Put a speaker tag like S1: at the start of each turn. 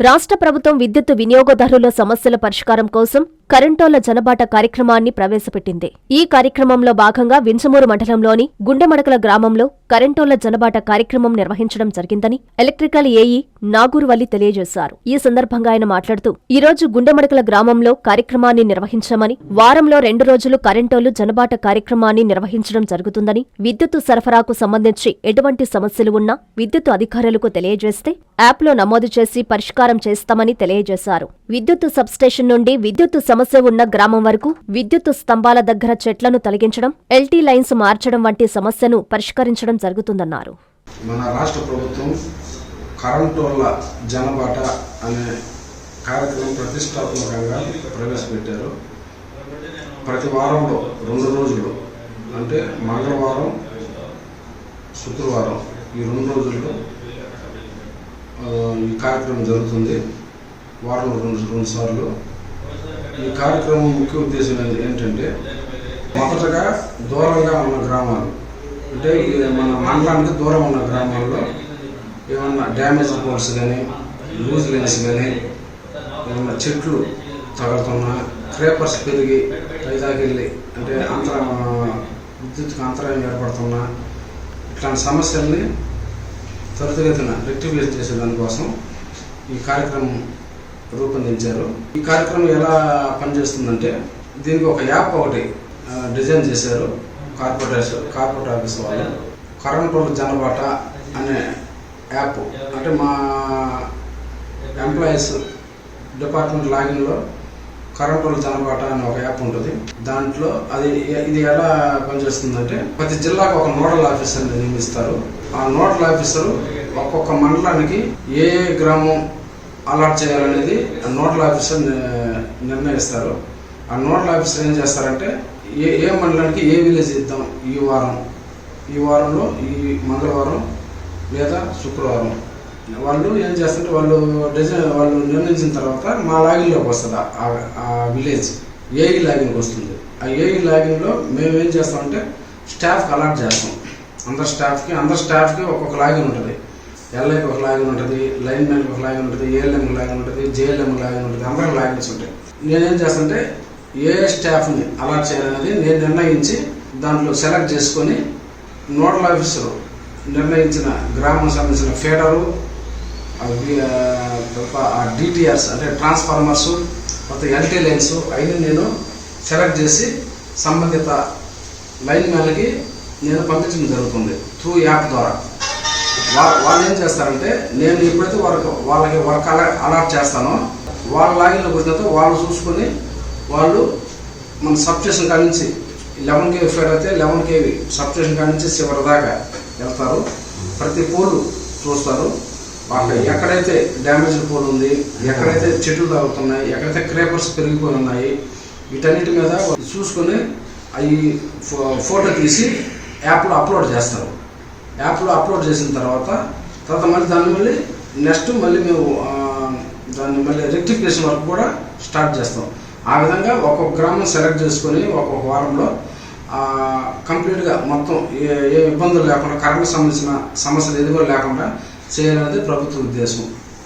S1: రాష్ట్ర ప్రభుత్వం విద్యుత్ వినియోగదారుల సమస్యల పరిష్కారం కోసం కరెంటోల జనబాట కార్యక్రమాన్ని ప్రవేశపెట్టింది. ఈ కార్యక్రమంలో భాగంగా వించమూరు మండలంలోని గుండెమడకల గ్రామంలో కరెంటోల జనబాట కార్యక్రమం నిర్వహించడం జరిగిందని ఎలక్ట్రికల్ ఏఈ నాగూర్వల్లి తెలియజేశారు. ఈ సందర్భంగా ఆయన మాట్లాడుతూ ఈ రోజు గుండెమడకల గ్రామంలో కార్యక్రమాన్ని నిర్వహించామని వారంలో రెండు రోజులు కరెంటోలు జనబాట కార్యక్రమాన్ని నిర్వహించడం జరుగుతుందని విద్యుత్ సరఫరాకు సంబంధించి ఎటువంటి సమస్యలు ఉన్నా విద్యుత్ అధికారులకు తెలియజేస్తే యాప్లో నమోదు చేసి పరిష్కారం చేస్తామని తెలియజేశారు. విద్యుత్ సబ్స్టేషన్ నుండి విద్యుత్ సమస్య ఉన్న గ్రామం వరకు విద్యుత్ స్తంభాల దగ్గర చెట్లను తొలగించడం ఎల్టీ లైన్స్ మార్చడం వంటి సమస్యను పరిష్కరించడం జరుగుతుందన్నారు.
S2: మన రాష్ట్ర ప్రభుత్వం కరెంటు వల్ల జనబాట అనే కార్యక్రమం ప్రతిష్టాత్మకంగా ప్రవేశపెట్టారు. ప్రతి వారంలో రెండు రోజులు అంటే మంగళవారం శుక్రవారం ఈ రెండు రోజుల్లో ఈ కార్యక్రమం జరుగుతుంది. వారంలో రెండు రెండు సార్లు ఈ కార్యక్రమం ముఖ్య ఉద్దేశం ఏంటంటే మొదటగా దూరంగా ఉన్న గ్రామాలు అంటే మన మండలానికి దూరం ఉన్న గ్రామాల్లో ఏమన్నా డ్యామేజ్ రిపోర్ట్స్ కానీ లూజ్ లైన్స్ కానీ ఏమన్నా చెట్లు తగులుతున్నా క్రేపర్స్ పెరిగి పైదాకెళ్ళి అంటే అంతర విద్యుత్కి అంతరాయం ఏర్పడుతున్నా ఇట్లాంటి సమస్యల్ని త్వరితగతిన రెక్టిఫై చేసే దానికోసం ఈ కార్యక్రమం రూపొందించారు. ఈ కార్యక్రమం ఎలా పనిచేస్తుందంటే దీనికి ఒక యాప్ ఒకటి డిజైన్ చేశారు. కార్పొరేషన్ కార్పొరేట్ ఆఫీస్ వాళ్ళు. కరెంట్ జనబాట అనే యాప్. అంటే మా ఎంప్లాయీస్ డిపార్ట్మెంట్ లాగిన్లో కరెంట్ జనబాట అనే ఒక యాప్ ఉంటుంది. దాంట్లో అది ఇది ఎలా పనిచేస్తుందంటే ప్రతి జిల్లాకు ఒక నోడల్ ఆఫీసర్ని నియమిస్తారు. ఆ నోడల్ ఆఫీసరు ఒక్కొక్క మండలానికి ఏ ఏ గ్రామం అలాట్ చేయాలనేది ఆ నోడల్ ఆఫీసర్ నిర్ణయిస్తారు. ఆ నోడల్ ఆఫీసర్ ఏం చేస్తారంటే ఏ ఏ మండలానికి ఏ విలేజ్ ఇద్దాం ఈ వారం? ఈ వారంలో ఈ మంగళవారం లేదా శుక్రవారం. వాళ్ళు ఏం చేస్తుంటే వాళ్ళు డిజైన్ వాళ్ళు నిర్ణయించిన తర్వాత మా లాగిన్లోకి వస్తుంది ఆ- ఆ విలేజ్. ఏఈ లాగిన్కి వస్తుంది. ఆ ఏఈ లాగిన్లో మేము ఏం చేస్తామంటే స్టాఫ్కి అలాట్ చేస్తాం. అందరు స్టాఫ్కి అందరు స్టాఫ్కి ఒక్కొక్క లాగిన్ ఉంటుంది. ఎల్ఐకి ఒక లాగిన్ ఉంటుంది లైన్ మ్యాన్కి ఒక లాగిన్ ఉంటుంది ఏఎల్ఎం లాగిన్ ఉంటుంది జేఎల్ఎం లాగిన్ ఉంటుంది అందరికి లాగిన్స్ ఉంటాయి. నేనేం చేస్తానంటే ఏ స్టాఫ్ని అలాట్ చేయాలనేది నేను నిర్ణయించి దాంట్లో సెలెక్ట్ చేసుకొని నోడల్ ఆఫీసరు నిర్ణయించిన గ్రామం సంబంధించిన ఫేడరు ఆ డిటిఆర్స్ అంటే ట్రాన్స్ఫార్మర్స్ కొత్త ఎల్టీ లైన్స్ అవి నేను సెలెక్ట్ చేసి సంబంధిత లైన్ మ్యాన్లకి నేను పంపించడం జరుగుతుంది త్రూ యాప్ ద్వారా. వాళ్ళు ఏం చేస్తారంటే నేను ఎప్పుడైతే వారికి వాళ్ళకి వర్క్ అలా అలాట్ చేస్తానో. వాళ్ళ లాగిన్లోకి వచ్చిన వాళ్ళు చూసుకొని వాళ్ళు మన సబ్స్టేషన్ కాడి నుంచి లెవెన్ కేవీ ఫేర్ అయితే లెవెన్ కేవీ సబ్స్టేషన్ కాడి నుంచి చివరి దాకా వెళ్తారు. ప్రతి పోలు చూస్తారు. వాళ్ళ ఎక్కడైతే డ్యామేజ్ పోల్ ఉంది ఎక్కడైతే చెట్లు తాగుతున్నాయి ఎక్కడైతే క్రేపర్స్ పెరిగిపోయి ఉన్నాయి వీటన్నిటి మీద వాళ్ళు చూసుకొని అవి ఫోటో తీసి యాప్లో అప్లోడ్ చేస్తారు. యాప్లో అప్లోడ్ చేసిన తర్వాత తర్వాత మళ్ళీ దాన్ని మళ్ళీ నెక్స్ట్ మళ్ళీ మేము దాన్ని మళ్ళీ రెక్టిఫికేషన్ వర్క్ కూడా స్టార్ట్ చేస్తాం. ఆ విధంగా ఒక్కొక్క గ్రామం సెలెక్ట్ చేసుకొని ఒక్కొక్క వారంలో కంప్లీట్గా మొత్తం ఏ ఏ ఇబ్బందులు లేకుండా కరెంట్ సంబంధించిన సమస్యలు ఎదుగు లేకుండా చేయాలనేది ప్రభుత్వ ఉద్దేశం.